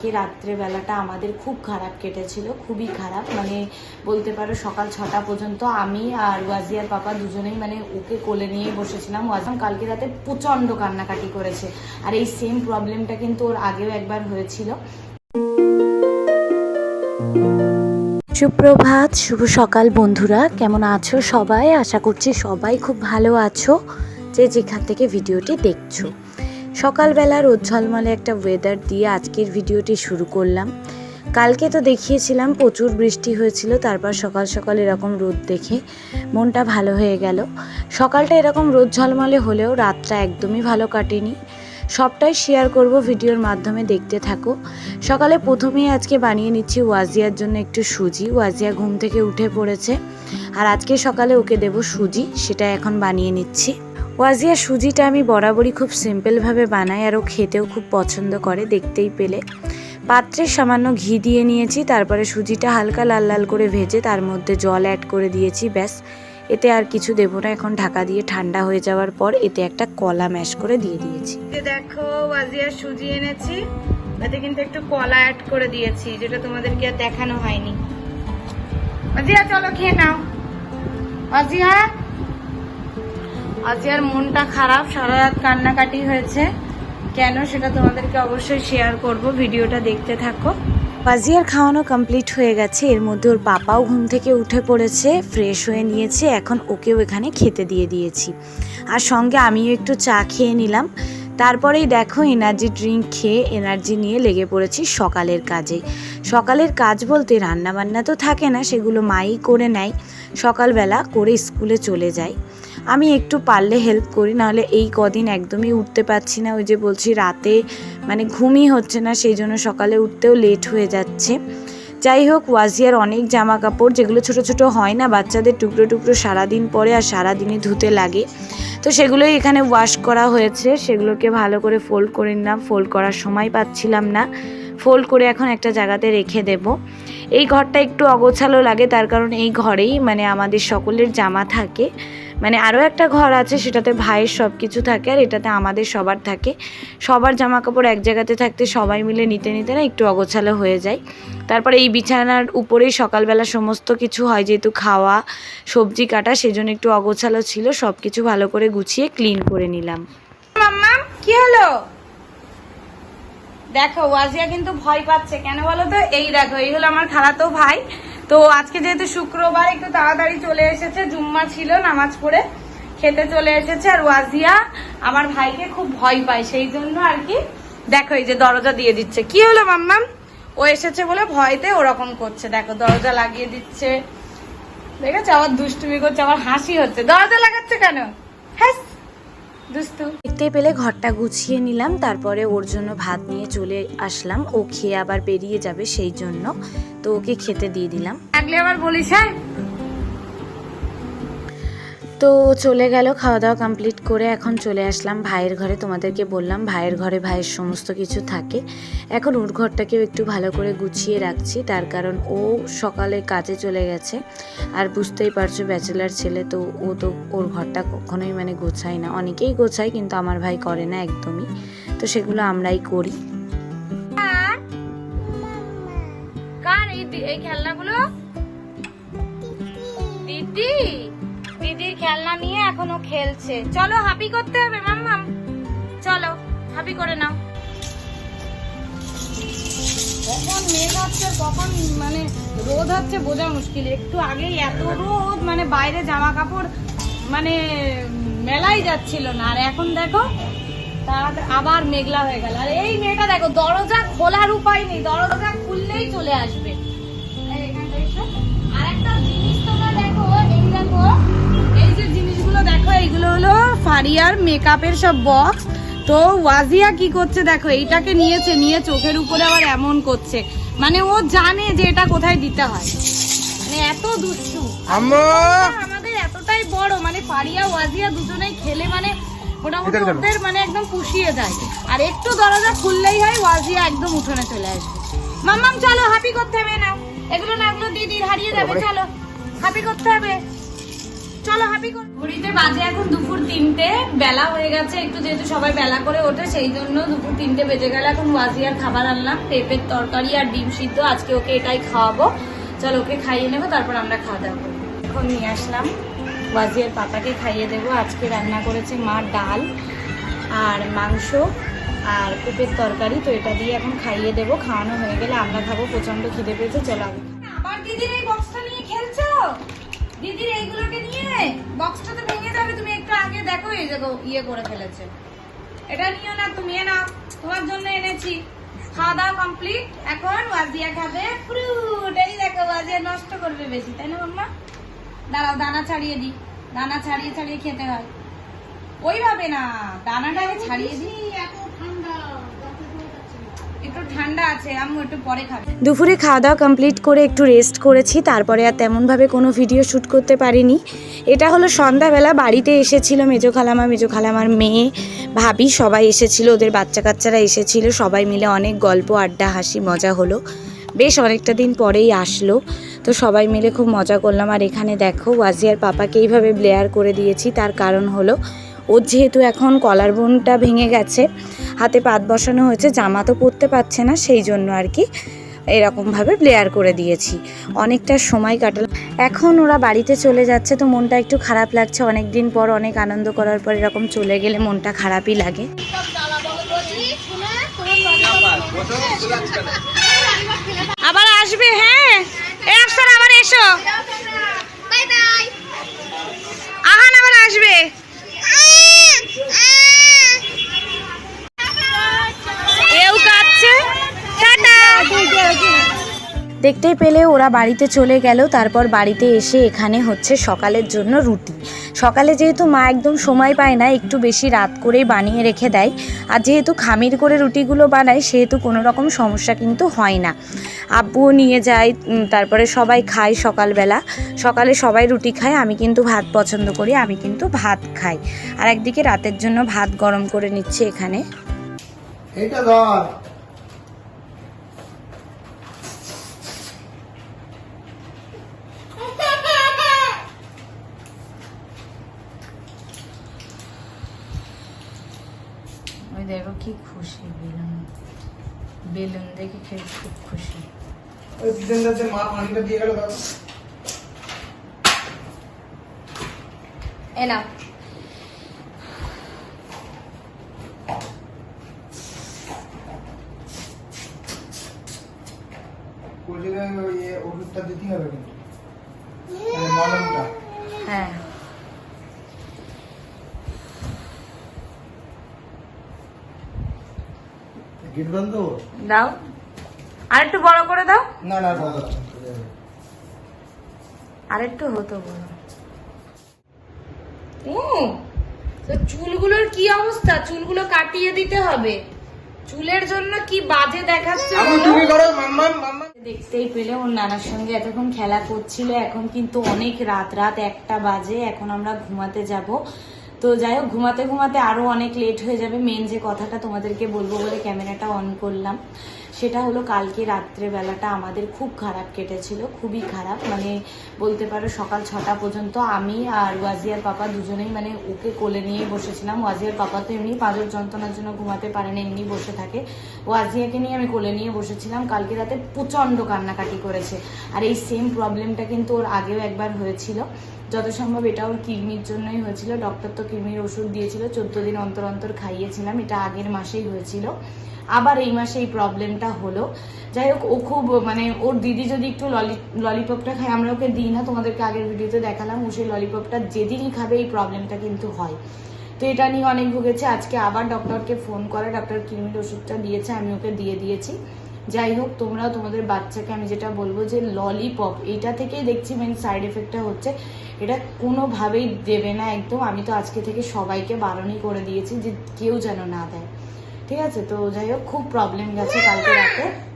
আজকে রাত্রেবেলাটা আমাদের খুব খারাপ কেটেছিল, খুবই খারাপ। মানে বলতে পারো সকাল ছটা পর্যন্ত আমি আর ওয়াজিয়ার পাপা দুজনেই মানে ওকে কোলে নিয়ে বসেছিলাম। ওয়াজাম কালকে রাতে প্রচণ্ড কান্নাকাটি করেছে। আর এই সেম প্রবলেমটা কিন্তু ওর আগেও একবার হয়েছিল। সুপ্রভাত, শুভ সকাল বন্ধুরা। কেমন আছো সবাই? আশা করছি সবাই খুব ভালো আছো, যে যেখান থেকে ভিডিওটি দেখছ। সকালবেলা রোদ ঝলমলে একটা ওয়েদার দিয়ে আজকের ভিডিওটি শুরু করলাম। কালকে তো দেখিয়েছিলাম, প্রচুর বৃষ্টি হয়েছিল, তারপর সকাল সকাল এরকম রোদ দেখে মনটা ভালো হয়ে গেল। সকালটা এরকম রোদ ঝলমলে হলেও রাতটা একদমই ভালো কাটেনি। সবটাই শেয়ার করব ভিডিওর মাধ্যমে দেখতে থাকো। সকালে প্রথমেই আজকে বানিয়ে নিচ্ছি ওয়াজিয়ার জন্য একটু সুজি। ওয়াজিয়া ঘুম থেকে উঠে পড়েছে, আর আজকে সকালে ওকে দেব সুজি, সেটা এখন বানিয়ে নিচ্ছি। ওয়াজিয়া সুজিটা আমি বরাবরই খুব সিম্পলভাবে বানাই আর ও খেতেও খুব পছন্দ করে, দেখতেই পেলে। পাত্রে সামান্য ঘি দিয়ে নিয়েছি, তারপরে সুজিটা হালকা লাল লাল করে ভেজে তার মধ্যে জল অ্যাড করে দিয়েছি, ব্যাস। এতে আর কিছু দেবো না, এখন ঢাকা দিয়ে ঠান্ডা হয়ে যাওয়ার পর এতে একটা কলা ম্যাশ করে দিয়ে দিয়েছি। দেখো, ওয়াজিয়া সুজি এনেছি, এতে কিন্তু একটু কলা অ্যাড করে দিয়েছি, যেটা তোমাদেরকে আর দেখানো হয়নি। ওয়াজিয়া, চলো খেয়ে নাও। ওয়াজিয়া আজিয়ার মনটা খারাপ, সারা রাত কান্নাকাটি হয়েছে। কেন সেটা তোমাদেরকে অবশ্যই শেয়ার করব, ভিডিওটা দেখতে থাকো। বাজিয়ার খাওয়ানো কমপ্লিট হয়ে গেছে, এর মধ্যে ওর পাপাও ঘুম থেকে উঠে পড়েছে ফ্রেশ হয়ে নিয়েছে, এখন ওকেও এখানে খেতে দিয়ে দিয়েছি। আর সঙ্গে আমিও একটু চা খেয়ে নিলাম। তারপরেই দেখো এনার্জি ড্রিঙ্ক খেয়ে এনার্জি নিয়ে লেগে পড়েছি সকালের কাজে। সকালের কাজ বলতে রান্না বান্না তো থাকে না, সেগুলো মাই করে নেয়। সকালবেলা করে স্কুলে চলে যায়। আমি একটু পারলে হেল্প করি, নাহলে এই কদিন একদমই উঠতে পারছি না। ওই যে বলছি রাতে মানে ঘুমই হচ্ছে না, সেই জন্য সকালে উঠতেও লেট হয়ে যাচ্ছে। যাই হোক, ওয়াজিয়ার অনেক জামা কাপড় যেগুলো ছোট ছোট হয় না, বাচ্চাদের টুকরো টুকরো সারাদিন পরে আর সারাদিনই ধুতে লাগে। তো সেগুলোই এখানে ওয়াশ করা হয়েছে, সেগুলোকে ভালো করে ফোল্ড করে নিলাম। ফোল্ড করার সময় পাচ্ছিলাম না। ফোল্ড করে এখন একটা জায়গাতে রেখে দেব। এই ঘরটা একটু অগোছালো লাগে, তার কারণ এই ঘরেই মানে আমাদের সকলের জামা থাকে। মানে আরও একটা ঘর আছে, সেটাতে ভাইয়ের সব কিছু থাকে আর এটাতে আমাদের সবার থাকে। সবার জামা কাপড় এক জায়গাতে থাকতে সবাই মিলে নিতে নিতে না একটু অগোছালো হয়ে যায়। তারপরে এই বিছানার উপরেই সকালবেলা সমস্ত কিছু হয়, যেহেতু খাওয়া, সবজি কাটা, সেজন্য একটু অগোছালো ছিল সব কিছু ভালো করে গুছিয়ে ক্লিন করে নিলাম। কি হলো? দেখো, ওয়াজিয়া কিন্তু ভয় পাচ্ছে। কেন বলো তো? এই দেখো, এই হলো আমার খালাতো ভাই। তো আজকে যেহেতু শুক্রবার, একটু তাড়াতাড়ি চলে এসেছে। জুম্মা ছিল নামাজ পড়ে, খেতে চলে এসেছে আর ওয়াজিয়া। আমার ভাইকে খুব ভয় পায়, সেই জন্য আর কি দেখো এই যে দরজা দিয়ে দিচ্ছে। কি হলো, মাম্মাম? ও এসেছে বলে ভয়তে ওরকম করছে। দেখো, দরজা লাগিয়ে দিচ্ছে। দেখেছ? আবার দুষ্টুমি করছে, আমার হাসি হচ্ছে। দরজা লাগাচ্ছে কেন? হ্যাঁ দেখতে পেলে ঘরটা গুছিয়ে নিলাম তারপরে ওর জন্য ভাত নিয়ে চলে আসলাম। ও খেয়ে আবার বেরিয়ে যাবে সেই জন্য। তো ওকে খেতে দিয়ে দিলাম। আবার বলিস হ্যাঁ? তো চলে গেল খাওয়া দাওয়া কমপ্লিট করে এখন চলে আসলাম ভাইয়ের ঘরে। তোমাদেরকে বললাম ভাইয়ের ঘরে ভাইয়ের সমস্ত কিছু থাকে। এখন ওর ঘরটাকেও একটু ভালো করে গুছিয়ে রাখছি। তার কারণ ও সকালে কাজে চলে গেছে। আর বুঝতেই পারছ ব্যাচেলার ছেলে তো ও তো ওর ঘরটা কখনোই মানে গোছায় না। অনেকেই গোছায় কিন্তু আমার ভাই করে না একদমই। তো সেগুলো আমরাই করি। কার এই এই খেলনাগুলো? দিদি দিদির খেলনা নিয়ে এখনও খেলছে। চলো, হাপি করতে হবে মাম্মাম চলো, হাপি করে নাও। কখন মেঘ হচ্ছে কখন মানে রোদ হচ্ছে বোঝা মুশকিল। একটু আগেই এত রোদ মানে বাইরে জামা কাপড় মানে মেলাই যাচ্ছিল না। আর এখন দেখো তাড়াতাড়ি আবার মেঘলা হয়ে গেল। আর এই মেয়েটা দেখো, দরজা খোলার উপায় নেই। দরজা খুললেই চলে আসবে। হলো ফারিয়ার মেকআপের সব বক্স তো ওয়াজিয়া কি করছে দেখো এইটাকে নিয়েছে নিয়ে চোখের উপরে আবার এমন করছে। মানে ও জানে যে এটা কোথায় দিতে হয়। মানে এত দুষ্টু। আমাদের এতটাই বড় মানে ফারিয়া ওয়াজিয়া দুজনেই খেলে মানে মোটামুটি ওদের মানে একদম পুষিয়ে যায় আর একটু দরজা খুললেই হয় ওয়াজিয়া একদম উঠোনে চলে আসবে। মাম্মাম চলো হাপি করতে হবে নাও। এগুলো না এগুলো দিদির হারিয়ে যাবে চলো। হাপি করতে হবে। চলো হাপি ঘড়িতে বাজে এখন দুপুর তিনটে বেলা হয়ে গেছে একটু যেহেতু সবাই বেলা করে ওঠে সেই জন্য দুপুর তিনটে বেজে গেলে। এখন ওয়াজিয়ার খাবার আনলাম পেঁপের তরকারি আর ডিম সিদ্ধ। আজকে ওকে এটাই খাওয়াবো। চলো ওকে খাইয়ে নেব তারপর আমরা খাওয়া দাওয়া করব। এখন নিয়ে আসলাম ওয়াজিয়ার পাপাকে খাইয়ে দেবো। আজকে রান্না করেছে মা ডাল আর মাংস আর পেঁপের তরকারি। তো এটা দিয়ে এখন খাইয়ে দেবো। খাওয়ানো হয়ে গেলে আমরা খাব প্রচণ্ড খিদে পেয়েছে চলো আবার দিদির এই বক্সটা নিয়ে খেলছো? দিদির এইগুলোকে নিয়ে বক্সটা তো ভেঙে যাবে, তুমি একটু আগে দেখো, এই দেখো ইয়ে করে ফেলেছে। এটা নিও না, তুমি নাও, তোমার জন্য এনেছি। খাওয়া দাওয়া কমপ্লিট এখন ওয়াজিয়া খাবে ফ্রুট এই দেখো, ওয়াজিয়া নষ্ট করবে বেশি, তাই না, মাম্মা? দাঁড়াও, দানা ছাড়িয়ে দিই, দানা ছাড়িয়ে ছাড়িয়ে খেতে হয়। ওইভাবে না দানাটা আগে ছাড়িয়ে দিই দুপুরে খাওয়া দাওয়া কমপ্লিট করে একটু রেস্ট করেছি, তারপরে আর তেমনভাবে কোনো ভিডিও শ্যুট করতে পারিনি। এটা হলো সন্ধ্যাবেলা বাড়িতে এসেছিল মেজো খালামা, মেজো খালামার মেয়ে, ভাবি, সবাই এসেছিল, ওদের বাচ্চা কাচ্চারা এসেছিল, সবাই মিলে অনেক গল্প, আড্ডা, হাসি, মজা হলো। বেশ অনেকটা দিন পরেই আসলো, তো সবাই মিলে খুব মজা করলাম। আর এখানে দেখো, ওয়াজিয়ার পাপাকে এইভাবে ব্লেয়ার করে দিয়েছি, তার কারণ হলো ওর যেহেতু এখন কলার বোনটা ভেঙে গেছে, হাতে পাত বসানো হয়েছে, জামা তো পরতে পারছে না, সেই জন্য আর কি এরকমভাবে ব্লেয়ার করে দিয়েছি। অনেকটা সময় কাটাল এখন ওরা বাড়িতে চলে যাচ্ছে, তো মনটা একটু খারাপ লাগছে। অনেক দিন পর অনেক আনন্দ করার পর এরকম চলে গেলে মনটা খারাপই লাগে। আবার আসবে হ্যাঁ? আবার এসো। আহান আবার আসবে। দেখতেই পেলে ওরা বাড়িতে চলে গেল তারপর বাড়িতে এসে এখানে হচ্ছে সকালের জন্য রুটি। সকালে যেহেতু মা একদম সময় পায় না, একটু বেশি রাত করেই বানিয়ে রেখে দেয়। আর যেহেতু খামির করে রুটিগুলো বানায়, সেহেতু কোনো রকম সমস্যা কিন্তু হয় না। আব্বুও নিয়ে যায় তারপরে সবাই খায় সকালবেলা। সকালে সবাই রুটি খায়, আমি কিন্তু ভাত পছন্দ করি, আমি কিন্তু ভাত খাই। আর একদিকে রাতের জন্য ভাত গরম করে নিচ্ছে এখানে। এটা ধর। ওই দেখো কি খুশি বেলুন বেলুন দেখে খেয়ে খুব খুশি ওই জিতেন্দ্র মা পানিটা দিয়ে গেল দাও এ নাও ওই ওষুধটা দিতে হবে কিন্তু মলমটা হ্যাঁ গেট দাও। আর একটু বড় করে দাও। না না আর একটু হতো ও তো চুলগুলোর কি অবস্থা? চুলগুলো কাটিয়ে দিতে হবে। চুলের জন্য কি বাজে দেখাচ্ছে দেখতেই পেলে ওর নানার সঙ্গে এতক্ষণ খেলা করছিল। এখন কিন্তু অনেক রাত রাত একটা বাজে। এখন আমরা ঘুমাতে যাব। তো যাই হোক, ঘুমাতে ঘুমাতে আরও অনেক লেট হয়ে যাবে। মেন যে কথাটা তোমাদেরকে বলব বলে ক্যামেরাটা অন করলাম, সেটা হলো কালকে রাত্রে বেলাটা আমাদের খুব খারাপ কেটেছিল, খুবই খারাপ। মানে বলতে পারো সকাল ছটা পর্যন্ত আমি আর ওয়াজিয়ার পাপা দুজনেই মানে ওকে কোলে নিয়ে বসেছিলাম। ওয়াজিয়ার পাপা তো এমনি পাঁজর যন্ত্রণার জন্য ঘুমাতে পারে না এমনি বসে থাকে। ওয়াজিয়াকে নিয়ে আমি কোলে নিয়ে বসেছিলাম। কালকে রাতে প্রচণ্ড কান্নাকাটি করেছে। আর এই সেম প্রবলেমটা কিন্তু ওর আগেও একবার হয়েছিল। যত সম্ভব এটা ওর কিডনির জন্যই হয়েছিল। ডক্টর তো কিডনির ওষুধ দিয়েছিল, চোদ্দ দিন অন্তর অন্তর খাইয়েছিলাম। এটা আগের মাসেই হয়েছিল। আবার এই মাসে এই প্রবলেমটা হলো। যাই হোক, ও খুব মানে ওর দিদি যদি একটু ললি ললিপপটা খায়, আমরা ওকে দিই না, তোমাদেরকে আগের ভিডিওতে দেখালাম, ও সেই ললিপপটা যেদিনই খাবে এই প্রবলেমটা কিন্তু হয়। তো এটা নিয়ে অনেক ভুগেছে। আজকে আবার ডক্টরকে ফোন করে ডক্টর কিডনির ওষুধটা দিয়েছে, আমি ওকে দিয়ে দিয়েছি। যাই হোক তোমরা তোমাদের বাচ্চাকে আমি যেটা বলব যে ললিপপ এটা থেকেই দেখছি মেন সাইড এফেক্টটা হচ্ছে, এটা কোনোভাবেই দেবে না একদম। আমি তো আজকে থেকে সবাইকে বারণই করে দিয়েছি যে কেউ যেন না দেয়। ঠিক আছে? তো যাই হোক খুব প্রবলেম গেছে কালকে রাতে।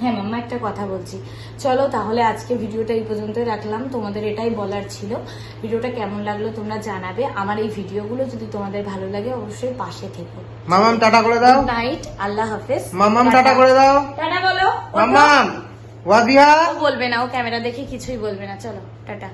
হ্যাঁ মাম্মা একটা কথা বলছি। চলো তাহলে আজকে ভিডিওটা এই পর্যন্তই রাখলাম। তোমাদের এটাই বলার ছিল। ভিডিওটা কেমন লাগল তোমরা জানাবে। আমার এই ভিডিওগুলো যদি তোমাদের ভালো লাগে অবশ্যই পাশে থেকো। মামাম টাটা করে দাও। নাইট আল্লাহ হাফেজ। মামাম টাটা। করে দাও। টাটা বলো। মামাম ওয়াদিয়া বলবে না ও ক্যামেরা দেখে কিছুই বলবে না। চলো টাটা।